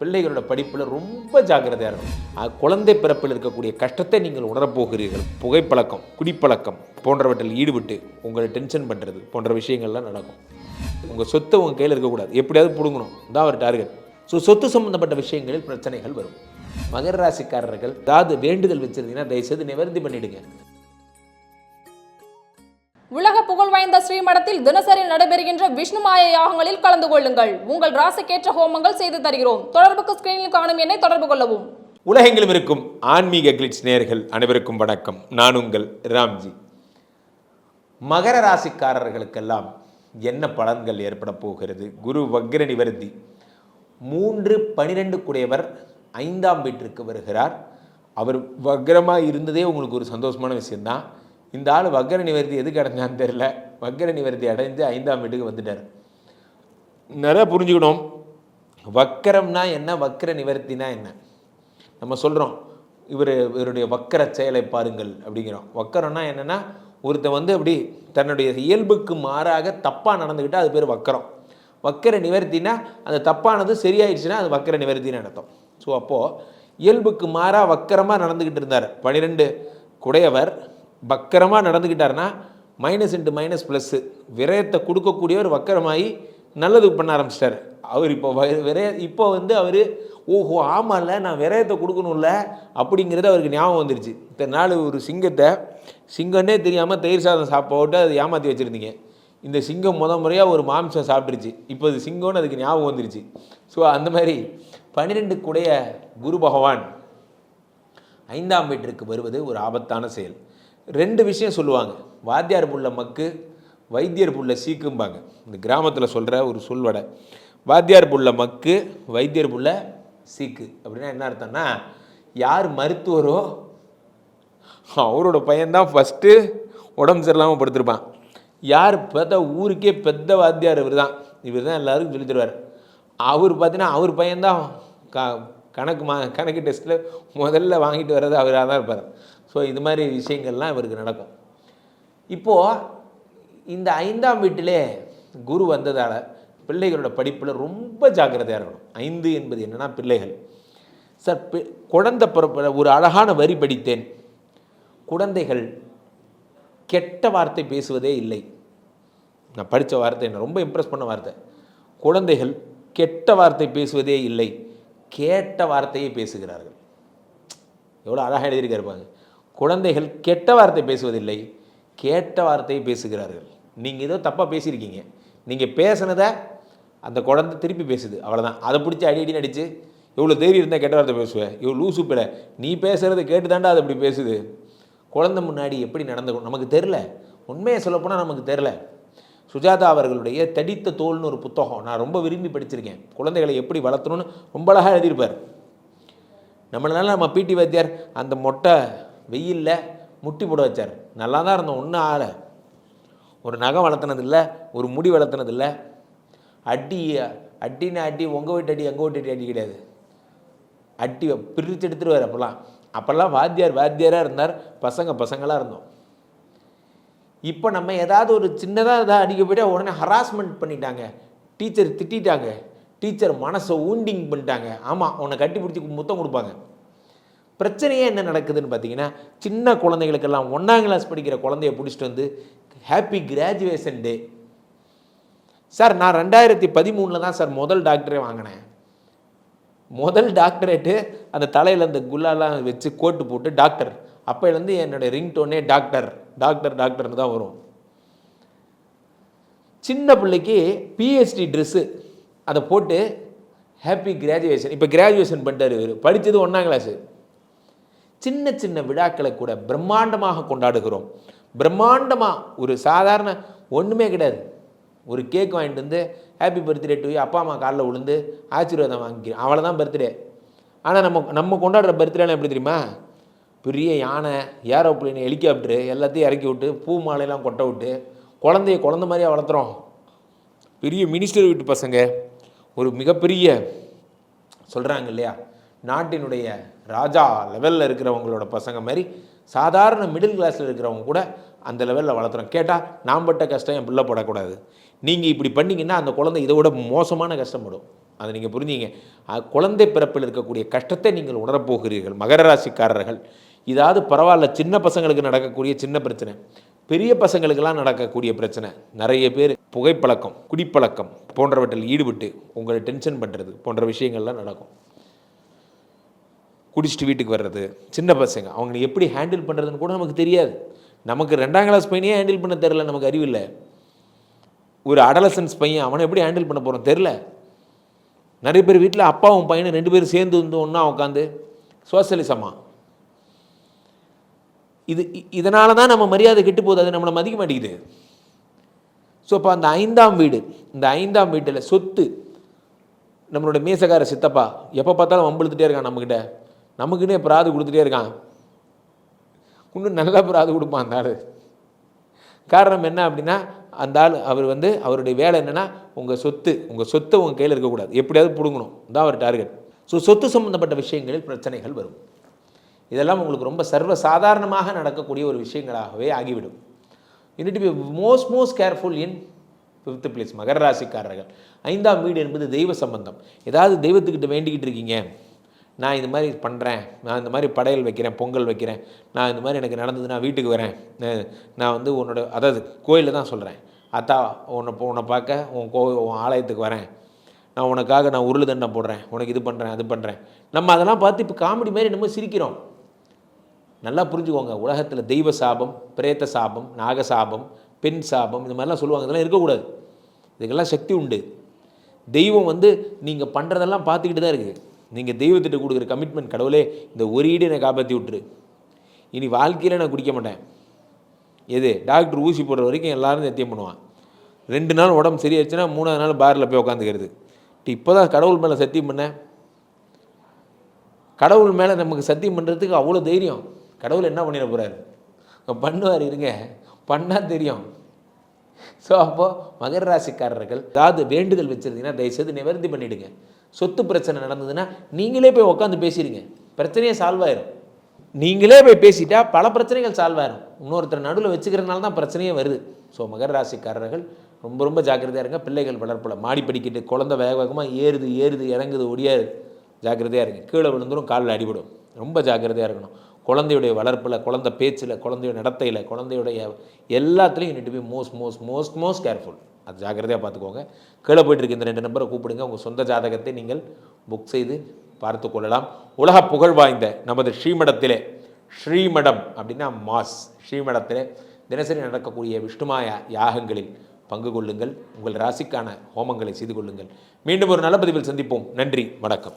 பிள்ளைகளோட படிப்பில் ரொம்ப ஜாக்கிரதையாக இருக்கணும். குழந்தை பிறப்பில் இருக்கக்கூடிய கஷ்டத்தை நீங்கள் உணரப்போகிறீர்கள். புகைப்பழக்கம் குடிப்பழக்கம் போன்றவற்றில் ஈடுபட்டு உங்களை டென்ஷன் பண்ணுறது போன்ற விஷயங்கள்லாம் நடக்கும். உங்கள் சொத்தை உங்கள் கையில் இருக்கக்கூடாது. எப்படியாவது பிடுங்கணும். தான் ஒரு டார்கெட் ஸோ சொத்து சம்பந்தப்பட்ட விஷயங்களில் பிரச்சனைகள் வரும். மகர ராசிக்காரர்கள் ஏதாவது வேண்டுதல் வச்சிருந்தீங்கன்னா தயவுசெய்து நிவர்த்தி பண்ணிவிடுங்க உலக புகழ் வாய்ந்த ஸ்ரீமடத்தில் தினசரி நடைபெறுகின்ற விஷ்ணுமாய யாகங்களில் கலந்து கொள்ளுங்கள். உங்கள் ராசிக்கேற்ற ஹோமங்கள் செய்து தருகிறோம். தொடர்புக்கு ஸ்கிரீனில் காணும் என்னை தொடர்பு கொள்ளவும். உலகெங்கிலும் இருக்கும் ஆன்மீக கிளிட்ஸ் நேர்கள் அனைவருக்கும் வணக்கம். நான் உங்கள் ராம்ஜி. மகர ராசிக்காரர்களுக்கெல்லாம் என்ன பலன்கள் ஏற்பட போகிறது? குரு வக்ர நிவர்த்தி மூன்று பனிரெண்டு குடையவர் ஐந்தாம் வீட்டிற்கு வருகிறார். அவர் வக்ரமாக இருந்ததே உங்களுக்கு ஒரு சந்தோஷமான விஷயம்தான். இந்த ஆள் வக்கர நிவர்த்தி எதுக்கு அடைஞ்சான்னு தெரில வக்கர நிவர்த்தி அடைஞ்சு ஐந்தாம் வீட்டுக்கு வந்துட்டார். நிறைய புரிஞ்சுக்கணும். வக்கரம்னா என்ன? வக்கர நிவர்த்தினா என்ன? நம்ம சொல்கிறோம் இவர் இவருடைய வக்கர செயலை பாருங்கள் அப்படிங்கிறோம். வக்கரம்னா என்னென்னா ஒருத்தன் வந்து அப்படி தன்னுடைய இயல்புக்கு மாறாக தப்பாக நடந்துக்கிட்டால் அது பேர் வக்கரம். வக்கர நிவர்த்தினா அந்த தப்பானது சரியாயிடுச்சுன்னா அது வக்கர நிவர்த்தின்னு அர்த்தம். ஸோ அப்போது இயல்புக்கு மாறாக வக்கரமாக நடந்துக்கிட்டு இருந்தார். பனிரெண்டு குடையவர் வக்கரமாக நடந்துக்கிட்டாருன்னா மைனஸ் இன்ட்டு மைனஸ் ப்ளஸ்ஸு விரயத்தை கொடுக்கக்கூடியவர் வக்கரமாகி நல்லது பண்ண ஆரம்பிச்சிட்டார். அவர் இப்போ விரைய விரய இப்போ வந்து அவர் ஓஹோ ஆமாம்ல நான் விரயத்தை கொடுக்கணும்ல அப்படிங்கிறது அவருக்கு ஞாபகம் வந்துருச்சு. இத்தனை நாள் ஒரு சிங்கத்தை சிங்கன்னே தெரியாமல் தயிர் சாதம் சாப்பிட்டு அதை ஏமாற்றி வச்சுருந்தீங்க. இந்த சிங்கம் முத முறையாக ஒரு மாம்சம் சாப்பிட்டுருச்சு. இப்போ அது சிங்கம்னு அதுக்கு ஞாபகம் வந்துருச்சு. ஸோ அந்த மாதிரி பன்னிரெண்டு கூடைய குரு பகவான் ஐந்தாம் வீட்டிற்கு வருவது ஒரு ஆபத்தான செயல். ரெண்டு விஷயம் சொல்லுவாங்க. வாத்தியார் புள்ள மக்கு வைத்தியர் புள்ள சீக்கும்பாங்க. இந்த கிராமத்தில் சொல்கிற ஒரு சொல்வடை. வாத்தியார் புள்ள மக்கு வைத்தியர் புள்ள சீக்கு. அப்படின்னா என்ன அர்த்தம்னா யார் மருத்துவரோ அவரோட பையன்தான் ஃபஸ்ட்டு உடம்பு சரியில்லாமல் படுத்திருப்பான். யார் பெத்த ஊருக்கே பெத்த வாத்தியார் இவர் தான் இவர் தான் எல்லாருக்கும் சொல்லி தருவார். அவர் பார்த்தீங்கன்னா அவர் பையன்தான் க கணக்கு மா கணக்கு டெஸ்ட்டில் முதல்ல வாங்கிட்டு வர்றது அவராக தான் இருப்பார். ஸோ இது மாதிரி விஷயங்கள்லாம் இவருக்கு நடக்கும். இப்போது இந்த ஐந்தாம் வீட்டிலே குரு வந்ததால் பிள்ளைகளோட படிப்பில் ரொம்ப ஜாக்கிரதையாக இருக்கணும். ஐந்து என்பது என்னன்னா பிள்ளைகள். சார் பி குழந்தை பிறப்பில் ஒரு அழகான வரி படித்தேன். குழந்தைகள் கெட்ட வார்த்தை பேசுவதே இல்லை. நான் படித்த வார்த்தை என்ன ரொம்ப இம்ப்ரெஸ் பண்ண வார்த்தை. குழந்தைகள் கெட்ட வார்த்தை பேசுவதே இல்லை. கேட்ட வார்த்தையை பேசுகிறார்கள். எவ்வளோ அழகாக எழுதியிருக்காருப்பாங்க குழந்தைகள் கெட்ட வார்த்தை பேசுவதில்லை கேட்ட வார்த்தையை பேசுகிறார்கள். நீங்கள் ஏதோ தப்பாக பேசியிருக்கீங்க. நீங்கள் பேசுனதை அந்த குழந்தை திருப்பி பேசுது. அவ்வளோதான் அதை பிடிச்சி அடி அடி நடிச்சு இவ்வளோ தைரியம் இருந்தால் கெட்ட வார்த்தை பேசுவேன் இவ்வளோ லூசு பிள்ளை. நீ பேசுகிறத கேட்டு தாண்டா அது அப்படி பேசுது. குழந்தை முன்னாடி எப்படி நடந்துக்கணும் நமக்கு தெரில உண்மையை சொல்லப்போனால் நமக்கு தெரில சுஜாதா அவர்களுடைய தடித்த தோல்னு ஒரு புத்தகம் நான் ரொம்ப விரும்பி படிச்சிருக்கேன். குழந்தைகளை எப்படி வளர்த்தணும்னு ரொம்ப அழகாக எழுதியிருப்பார். நம்மளால நம்ம பிடி வாத்தியார் அந்த மொட்டை வெயிலில் முட்டி போட வச்சார். நல்லா தான் இருந்தோம் ஒன்றும் ஆளை ஒரு நகை வளர்த்துனதில்லை ஒரு முடி வளர்த்துனதில்ல. அடி அட்டின்னு அடி உங்கள் வீட்டு அடி எங்கள் வீட்டு அடி கிடையாது. அட்டி பிரித்து எடுத்துருவார் அப்போல்லாம். அப்போல்லாம் வாத்தியார் வாத்தியாராக இருந்தார். பசங்க பசங்களாக இருந்தோம். இப்போ நம்ம ஏதாவது ஒரு சின்னதாக ஏதாவது அடிக்க போயிட்டா உடனே ஹராஸ்மெண்ட் பண்ணிட்டாங்க. டீச்சர் திட்டிட்டாங்க. டீச்சர் மனசை ஊண்டிங் பண்ணிட்டாங்க. ஆமாம் உன்னை கட்டி பிடிச்சி முத்தம் கொடுப்பாங்க. பிரச்சனையே என்ன நடக்குதுன்னு பார்த்தீங்கன்னா சின்ன குழந்தைகளுக்கெல்லாம் ஒன்றாம் கிளாஸ் படிக்கிற குழந்தைய பிடிச்சிட்டு வந்து ஹாப்பி கிராஜுவேஷன் டே சார் நான் ரெண்டாயிரத்தி பதிமூணில் தான் சார் முதல் டாக்டரே வாங்கினேன். முதல் டாக்டரேட்டு அந்த தலையில் அந்த குல்லாலாம் வச்சு கோட்டு போட்டு டாக்டர் அப்போலேருந்து என்னுடைய ரிங்டோனே டாக்டர் டாக்டர் டாக்டர்னு தான் வரும். சின்ன பிள்ளைக்கு பிஹெச்டி ட்ரெஸ்ஸு அதை போட்டு ஹாப்பி கிராஜுவேஷன் இப்போ கிராஜுவேஷன் பண்ணிட்டாரு இவர். படித்தது ஒன்றாம் கிளாஸு சின்ன சின்ன விழாக்களை கூட பிரம்மாண்டமாக கொண்டாடுகிறோம். பிரம்மாண்டமாக ஒரு சாதாரண ஒன்றுமே கிடையாது. ஒரு கேக் வாங்கிட்டு வந்து ஹாப்பி பர்த்டே டு அப்பா அம்மா காலில் விழுந்து ஆசீர்வாதம் வாங்கிக்கிறோம் அவ்வளோதான் தான் பர்த்டே ஆனால் நம்ம நம்ம கொண்டாடுற பர்த்டேலாம் எப்படி தெரியுமா? பெரிய யானை ஏரோப்ளேன் ஹெலிகாப்டரு எல்லாத்தையும் இறக்கி விட்டு பூ மாலையெல்லாம் கொட்ட விட்டு குழந்தைய குழந்த மாதிரியாக வளர்த்துறோம். பெரிய மினிஸ்டர் வீட்டு பசங்க ஒரு மிகப்பெரிய சொல்கிறாங்க இல்லையா? நாட்டினுடைய ராஜா லெவலில் இருக்கிறவங்களோட பசங்க மாதிரி சாதாரண மிடில் கிளாஸில் இருக்கிறவங்க கூட அந்த லெவலில் வளர்த்துறோம். கேட்டால் நாம் பட்ட கஷ்டம் என் பிள்ளை படக்கூடாது. நீங்கள் இப்படி பண்ணிங்கன்னா அந்த குழந்தை இதை விட மோசமான கஷ்டப்படும். அதை நீங்கள் புரிஞ்சிங்க. குழந்தை பிறப்பில் இருக்கக்கூடிய கஷ்டத்தை நீங்கள் உணரப்போகிறீர்கள். மகர ராசிக்காரர்கள் இதாவது பரவாயில்ல சின்ன பசங்களுக்கு நடக்கக்கூடிய சின்ன பிரச்சனை. பெரிய பசங்களுக்கெல்லாம் நடக்கக்கூடிய பிரச்சனை. நிறைய பேர் புகைப்பழக்கம் குடிப்பழக்கம் போன்றவற்றில் ஈடுபட்டு உங்களை டென்ஷன் பண்ணுறது போன்ற விஷயங்கள்லாம் நடக்கும். குடிச்சிட்டு வீட்டுக்கு வர்றது. சின்ன பசங்க. அவங்களை எப்படி ஹேண்டில் பண்ணுறதுன்னு கூட நமக்கு தெரியாது. நமக்கு ரெண்டாம் கிளாஸ் பையனையே ஹேண்டில் பண்ண தெரில நமக்கு அறிவில்லை ஒரு அடலசன்ஸ் பையன் அவனை எப்படி ஹேண்டில் பண்ண போகிறோம் தெரில நிறைய பேர் வீட்டில் அப்பாவும் பையனும் ரெண்டு பேரும் சேர்ந்து வந்து ஒன்றா உட்காந்து சோசியலிசமாக இது இதனால தான் நம்ம மரியாதை கெட்டு போகுது. அது நம்மளை மதிக்க மாட்டேங்குது. ஸோ இப்போ அந்த ஐந்தாம் வீடு இந்த ஐந்தாம் வீட்டில் சொத்து நம்மளோட மேசக்கார சித்தப்பா எப்போ பார்த்தாலும் வம்பிழுத்துட்டே இருக்கான் நம்மக்கிட்ட நமக்குன்னே பிராது கொடுத்துட்டே இருக்கான். இன்னும் நல்லா பிராது கொடுப்பான் அந்த ஆள். காரணம் என்ன அப்படின்னா அந்த ஆள் அவர் வந்து அவருடைய வேலை என்னென்னா உங்கள் சொத்து உங்கள் சொத்தை உங்கள் கையில் இருக்கக்கூடாது. எப்படியாவது பிடுங்கணும். தான் அவர் டார்கெட் ஸோ சொத்து சம்மந்தப்பட்ட விஷயங்களில் பிரச்சனைகள் வரும். இதெல்லாம் உங்களுக்கு ரொம்ப சர்வ சாதாரணமாக நடக்கக்கூடிய ஒரு விஷயங்களாகவே ஆகிவிடும். You need be most most careful in fifth place மகர ராசிக்காரர்கள். ஐந்தாம் வீடு என்பது தெய்வ சம்பந்தம். ஏதாவது தெய்வத்துக்கிட்ட வேண்டிக்கிட்டு இருக்கீங்க. நான் இந்த மாதிரி பண்ணுறேன் நான் இந்த மாதிரி படையல் வைக்கிறேன் பொங்கல் வைக்கிறேன். நான் இந்த மாதிரி எனக்கு நடந்தது நான் வீட்டுக்கு வரேன். நான் வந்து உன்னோட அதாவது கோயிலில் தான் சொல்கிறேன் அத்தா உன்னை போ- உன்னை பார்க்க உன் கோ உன் ஆலயத்துக்கு வரேன். நான் உனக்காக நான் உருள் தண்டை போடுறேன். உனக்கு இது பண்ணுறேன் அது பண்ணுறேன் நம்ம அதெல்லாம் பார்த்து இப்போ காமெடி மாதிரி நம்ம சிரிக்கிறோம். நல்லா புரிஞ்சுக்கோங்க. உலகத்தில் தெய்வ சாபம் பிரேத்த சாபம் நாக சாபம் பெண் சாபம் இந்த மாதிரிலாம் சொல்லுவாங்க. இதெல்லாம் இருக்கக்கூடாது. இதுக்கெல்லாம் சக்தி உண்டு. தெய்வம் வந்து நீங்கள் பண்ணுறதெல்லாம் பார்த்துக்கிட்டு தான் இருக்குது நீங்கள் தெய்வத்திட்ட கொடுக்குற கமிட்மெண்ட் கடவுளே இந்த ஒரு ஈடு என்னை காப்பாற்றி விட்டுரு. இனி வாழ்க்கையில் நான் குடிக்க மாட்டேன். எது? டாக்டர் ஊசி போடுற வரைக்கும் எல்லோரும் சத்தியம் பண்ணுவான். ரெண்டு நாள் உடம்பு சரியாச்சுன்னா மூணாவது நாள் பாரில் போய் உட்காந்துக்கிறது இப்போ தான் கடவுள் மேலே சத்தியம் பண்ணேன் கடவுள் மேலே நமக்கு சத்தியம் பண்ணுறதுக்கு அவ்வளோ தைரியம். கடவுள் என்ன பண்ணிட போகிறாரு பண்ணுவார் இருங்க. பண்ணால் தெரியும். ஸோ அப்போது மகர ராசிக்காரர்கள் ஏதாவது வேண்டுதல் வச்சுருந்தீங்கன்னா தயவுசெய்து நிவர்த்தி பண்ணிவிடுங்க சொத்து பிரச்சனை நடந்ததுன்னா நீங்களே போய் உட்காந்து பேசிடுங்க. பிரச்சனையே சால்வ் ஆயிரும். நீங்களே போய் பேசிட்டா பல பிரச்சனைகள் சால்வ் ஆயிரும். இன்னொருத்தர் நடுவில் வச்சுக்கிறதுனால தான் பிரச்சனையே வருது. ஸோ மகர ராசிக்காரர்கள் ரொம்ப ரொம்ப ஜாக்கிரதையாக இருங்க. பிள்ளைகள் வளர்ப்பில் மாடி படிக்கிட்டு குழந்தை வேக வேகமாக ஏறுது ஏறுது இறங்குது ஒடியாது. ஜாக்கிரதையாக இருங்க. கீழே விழுந்துரும் காலில் அடிபடும். ரொம்ப ஜாக்கிரதையாக இருக்கணும். குழந்தையுடைய வளர்ப்பில் குழந்தை பேச்சில் குழந்தையோட நடத்தையில் குழந்தையுடைய எல்லாத்துலேயும் you need be most most most most careful அது ஜாக்கிரதையாக பார்த்துக்கோங்க. கீழே போயிட்டுருக்கு இந்த ரெண்டு நம்பரை கூப்பிடுங்க. உங்கள் சொந்த ஜாதகத்தை நீங்கள் புக் செய்து பார்த்து கொள்ளலாம். உலக புகழ் வாய்ந்த நமது ஸ்ரீமடத்திலே ஸ்ரீமடம் அப்படின்னா மாஸ். ஸ்ரீமடத்திலே தினசரி நடக்கக்கூடிய விஷ்ணுமாய யாகங்களில் பங்கு கொள்ளுங்கள். உங்கள் ராசிக்கான ஹோமங்களை செய்து கொள்ளுங்கள். மீண்டும் ஒரு நல்ல பதிவில் சந்திப்போம். நன்றி. வணக்கம்.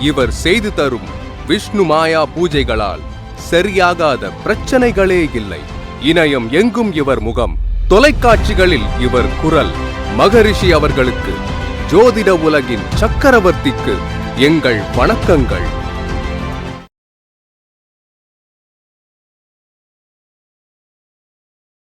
இவர் செய்து தரும் விஷ்ணு மாயா பூஜைகளால் சரியாகாத பிரச்சனைகளே இல்லை. இணையம் எங்கும் இவர் முகம். தொலைக்காட்சிகளில் இவர் குரல். மகரிஷி அவர்களுக்கு ஜோதிட உலகின் சக்கரவர்த்திக்கு எங்கள் வணக்கங்கள்.